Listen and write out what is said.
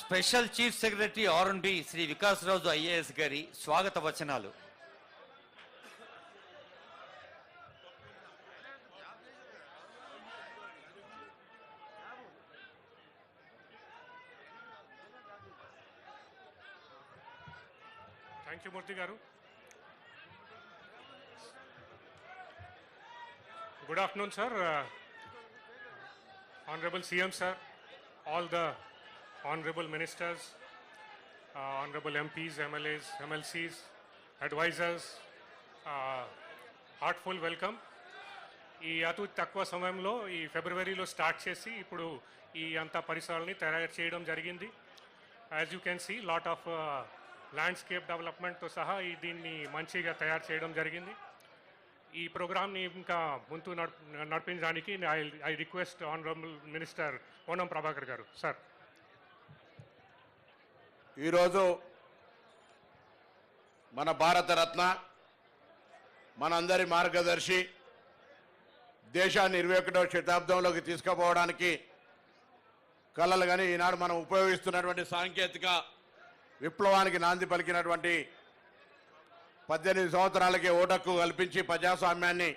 Special chief secretary ఆర్ఎండ్బి Shri వికాసరాజు IAS గారి స్వాగత వచనాలు. Thank you Murthy garu. Good afternoon sir honourable CM sir all the honourable ministers honourable MPs MLAs MLCs advisors heartful welcome ఈ అతి తక్కువ సమయంలో ఈ ఫిబ్రవరిలో స్టార్ట్ చేసి ఇప్పుడు ఈ అంత పరిసరాలని తయారు చేయడం జరిగింది. As you can see lot of landscape డెవలప్మెంట్తో సహా ఈ దీన్ని మంచిగా తయారు చేయడం జరిగింది. ఈ ప్రోగ్రామ్ని ఇంకా ముందు నడిపించడానికి I I request honourable minister Ponnam Prabhakar garu. Sir ఈరోజు మన భారతరత్న మనందరి మార్గదర్శి దేశాన్ని ఇరవై ఒకటవ శతాబ్దంలోకి తీసుకుపోవడానికి కళలు కానీ ఈనాడు మనం ఉపయోగిస్తున్నటువంటి సాంకేతిక విప్లవానికి నాంది పలికినటువంటి పద్దెనిమిది సంవత్సరాలకి ఓటక్కు కల్పించి ప్రజాస్వామ్యాన్ని